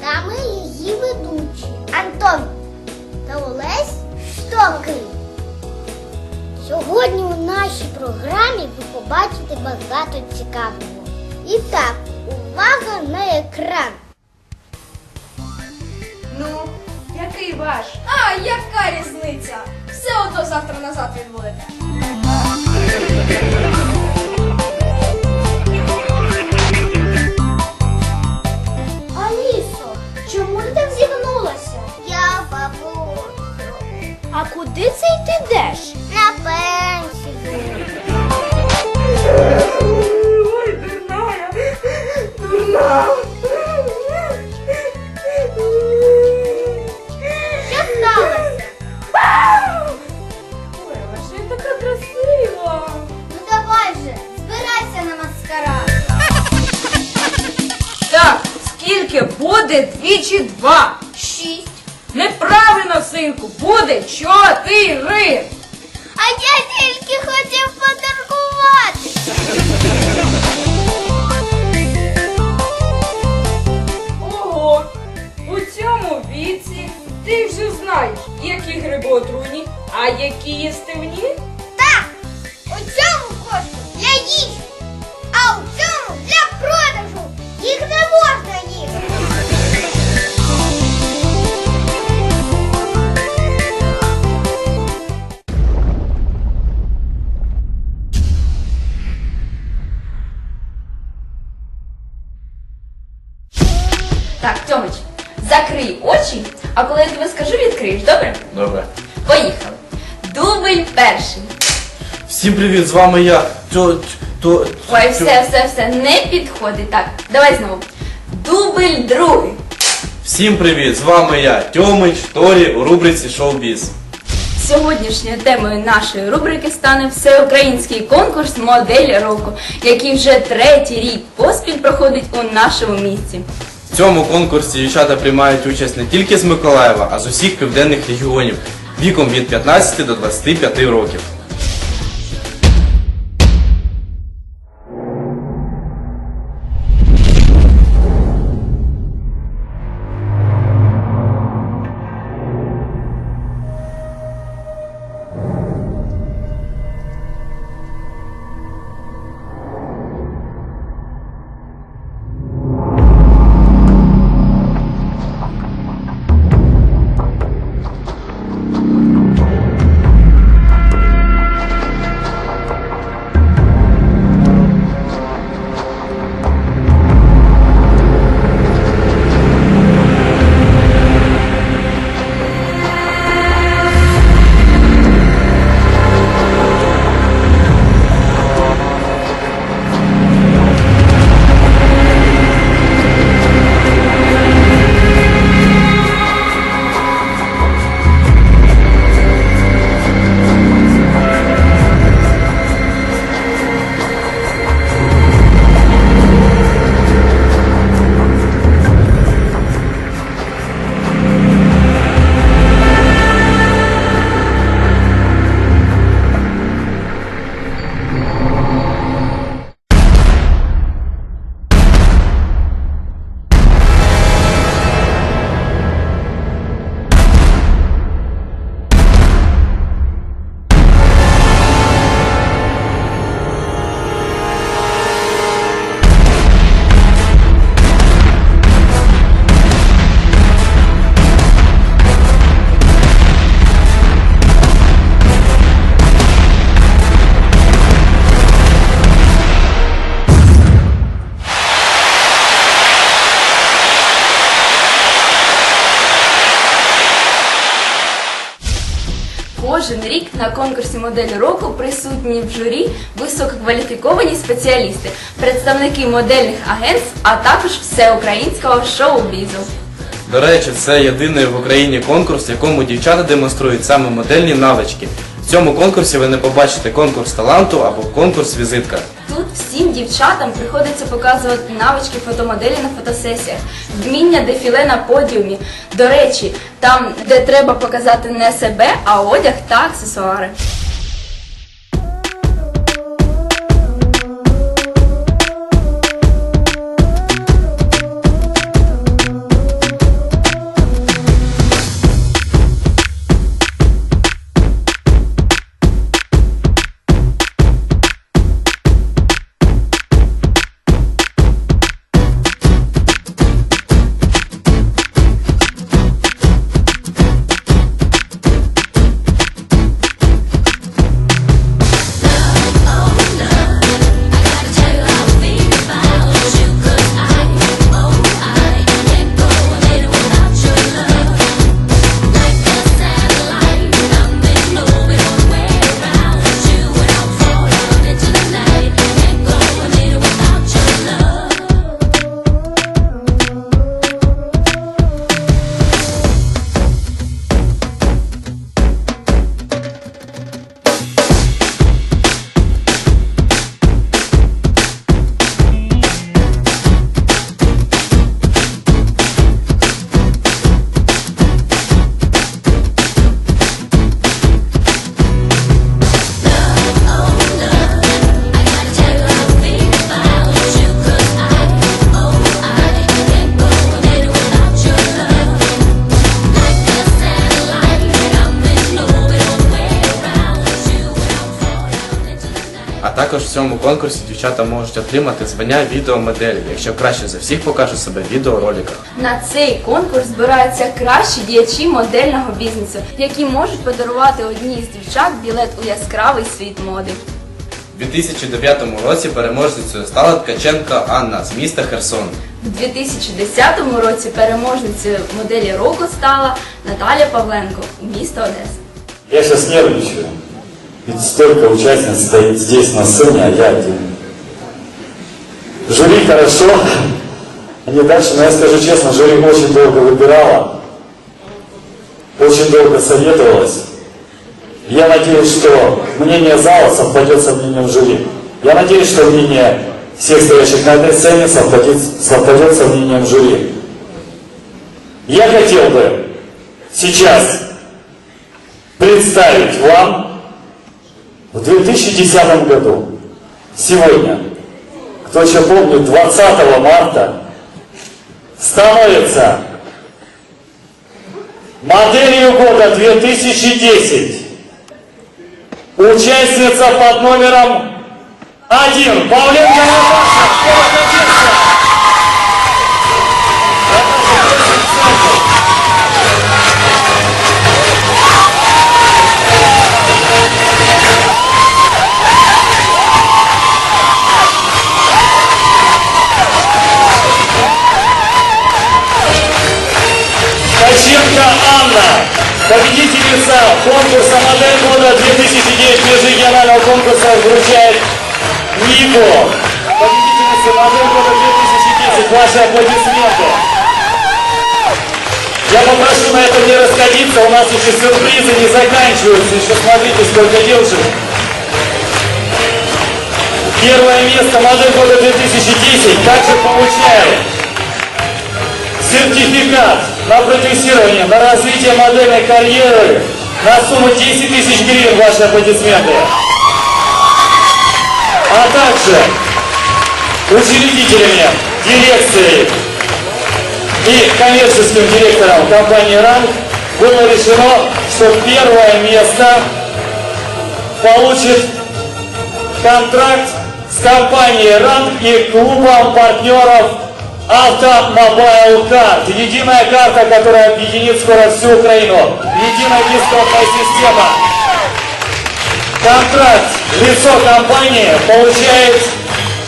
Та ми її ведучі Антон та Олесь Штокий. Сьогодні у нашій програмі ви побачите багато цікавого. І так, увага на екран. Ну, який ваш? А, яка різниця? Все одно завтра назад відводите. Два? Шість. Неправильно, синку, буде чотири. А я тільки хотів подарувати. Ого, у цьому віці ти вже знаєш, які гриби отруйні, а які їстивні. Так, у цьому кошку для їжі, а у цьому для Так, Тьомич, закрий очі, а коли я тобі скажу, відкриєш, добре? Добре. Поїхали. Дубль перший. Всім привіт, з вами я. Тьо, то, Ой, все, все, все, не підходить. Так, давай знову. Дубль другий. Всім привіт, з вами я, Тьомич Торі у рубриці Шоу-біз. Сьогоднішньою темою нашої рубрики стане всеукраїнський конкурс Модель року, який вже третій рік поспіль проходить у нашому місті. Цьому конкурсі дівчата приймають участь не тільки з Миколаєва, а з усіх південних регіонів віком від 15 до 25 років. Конкурсі модель року присутні в журі висококваліфіковані спеціалісти, представники модельних агентств, а також всеукраїнського шоу-бізу. До речі, це єдиний в Україні конкурс, якому дівчата демонструють саме модельні навички. В цьому конкурсі ви не побачите конкурс таланту або конкурс візитка. Тут всім дівчатам приходиться показувати навички фотомоделі на фотосесіях, вміння дефіле на подіумі. До речі, там, де треба показати не себе, а одяг та аксесуари. Також в цьому конкурсі дівчата можуть отримати звання відеомоделі, якщо краще за всіх покажуть себе в відеороликах. На цей конкурс збираються кращі діячі модельного бізнесу, які можуть подарувати одній з дівчат білет у яскравий світ моди. У 2009 році переможницею стала Ткаченко Анна з міста Херсон. У 2010 році переможницею моделі року стала Наталя Павленко, місто Одеса. Я сейчас нервничаю. Ведь столько участниц стоит здесь на сцене, а я один. Жюри хорошо. Они дальше, но я скажу честно, жюри очень долго выбирала. Очень долго советовалась. Я надеюсь, что мнение зала совпадет со мнением жюри. Я надеюсь, что мнение всех стоящих на этой сцене совпадет, совпадет со мнением жюри. Я хотел бы сейчас представить вам в 2010 году, сегодня, кто еще помнит, 20 марта, становится моделью года 2010 участница под номером один. Павленко Наташа, конкурса «Модель года 2009» межрегионального конкурса вручает Нику. Победительница «Модель года 2010». Ваши аплодисменты. Я попрошу на этом не расходиться, у нас еще сюрпризы не заканчиваются. Еще смотрите, сколько девушек. Первое место «Модель года 2010» также получает сертификат на продюсирование, на развитие модельной карьеры на сумму 10 тысяч гривен. Ваши аплодисменты. А также учредителями, дирекцией и коммерческим директором компании «Ранг» было решено, что первое место получит контракт с компанией «Ранг» и клубом партнеров Автомобайл Карт. Единая карта, которая объединит скоро всю Украину. Единая дисконтная система. Контракт лицо компании получает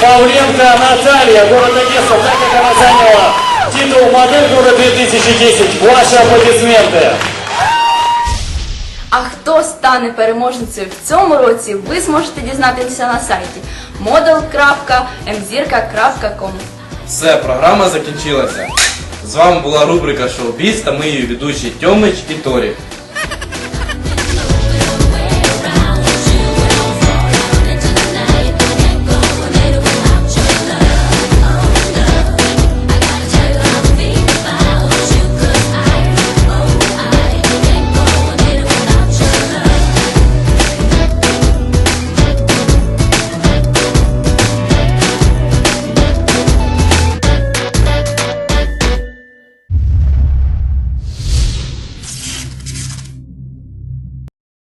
Павленко Наталья, город Одесса, так как она заняла титул модель года 2010. Ваши аплодисменты. А хто стане переможницею в цьому році, ви зможете дізнатися на сайті model.mzirka.com. Все, програма закінчилася. З вами була рубрика Шоу-біз та ми ведучі Тьомич і Торік.